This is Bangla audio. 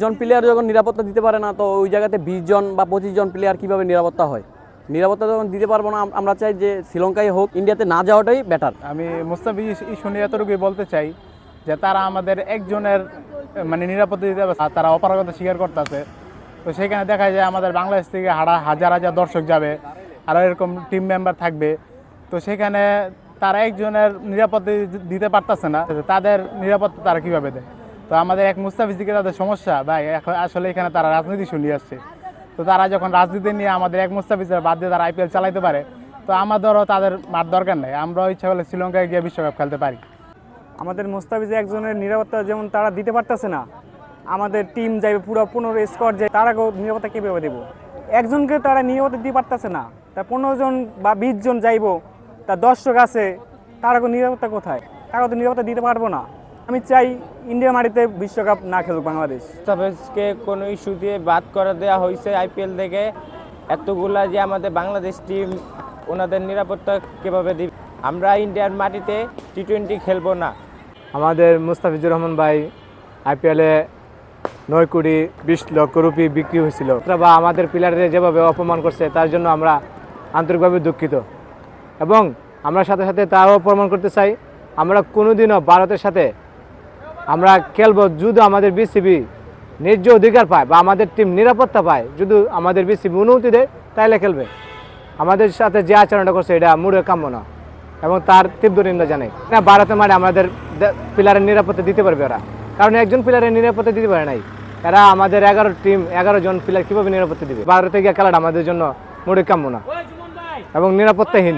জন প্লেয়ার যখন নিরাপত্তা দিতে পারে না, তো ওই জায়গাতে বিশ জন বা পঁচিশ জন প্লেয়ার কীভাবে নিরাপত্তা হয়? নিরাপত্তা যখন দিতে পারব না আমরা চাই যে শ্রীলঙ্কায় হোক, ইন্ডিয়াতে না যাওয়াটাই বেটার আমি মুস্তাফিজ ইস্যু নিয়ে এতটুকুই বলতে চাই যে তারা আমাদের একজনের মানে নিরাপত্তা দিতে তারা অপারগতা স্বীকার করতেছে। তো সেখানে দেখা যায় আমাদের বাংলাদেশ থেকে হারা হাজার হাজার দর্শক যাবে, আর এরকম টিম মেম্বার থাকবে। তো সেখানে তারা একজনের নিরাপত্তা দিতে পারতেছে না, তাদের নিরাপত্তা তারা কীভাবে দেয়? তো আমাদের এক মুস্তাফিজদিকে তাদের সমস্যা, ভাই, এখন আসলে এখানে তারা রাজনীতি শুনিয়ে আসছে। তো তারা যখন রাজনীতি নিয়ে আমাদের এক মুস্তাফিজের বাদ দিয়ে তারা আইপিএল চালাইতে পারে, তো আমাদেরও তাদের মার দরকার নেই। আমরাও ইচ্ছা করলে শ্রীলঙ্কায় গিয়ে বিশ্বকাপ খেলতে পারি। আমাদের মোস্তাফিজে একজনের নিরাপত্তা যেমন তারা দিতে পারতেছে না, আমাদের টিম যাইবে পুরো পনেরো স্কোয়াড যায় তারাকেও নিরাপত্তা কীভাবে দেবো? একজনকে তারা নিরাপত্তা দিতে পারতেছে না, তা পনেরো জন বা বিশ জন যাইবো, তা দর্শক আছে তারাকে নিরাপত্তা কোথায়? তারা তো নিরাপত্তা দিতে পারব না। আমি চাই ইন্ডিয়া মাটিতে বিশ্বকাপ না খেলুক বাংলাদেশ। মুস্তাফিজকে কোনো ইস্যু দিয়ে বাদ করে দেওয়া হয়েছে আইপিএল থেকে। এতগুলা যে আমাদের বাংলাদেশ টিম ওনাদের নিরাপত্তা কীভাবে দিবে? আমরা ইন্ডিয়ার মাটিতে টি টোয়েন্টি খেলব না। আমাদের মুস্তাফিজুর রহমান ভাই আইপিএলে নয় কোটি বিশ লক্ষ রুপি বিক্রি হয়েছিল। বা আমাদের প্লেয়ারদের যেভাবে অপমান করছে তার জন্য আমরা আন্তরিকভাবে দুঃখিত। এবং আমরা সাথে সাথে তাও প্রমাণ করতে চাই। আমরা কোনোদিনও ভারতের সাথে আমরা খেলব যদি আমাদের বিসিবি ন্যায্য অধিকার পায় বা আমাদের টিম নিরাপত্তা পায়, যদি আমাদের বিসিবি অনুমতি দেয় তাহলে খেলবে। আমাদের সাথে যে আচরণটা করছে, এটা মুড়ে কাম্য না এবং তার তীব্র নিন্দা জানাই। না, ভারতের মাঠে আমাদের প্লেয়ারের নিরাপত্তা দিতে পারবে ওরা। কারণ একজন প্লেয়ারের নিরাপত্তা দিতে পারে নাই। এরা আমাদের এগারো টিম এগারো জন প্লেয়ার কীভাবে নিরাপত্তা দিবে? ভারতে গিয়ে খেলাটা আমাদের জন্য মুড়ে কাম্য না এবং নিরাপত্তাহীন।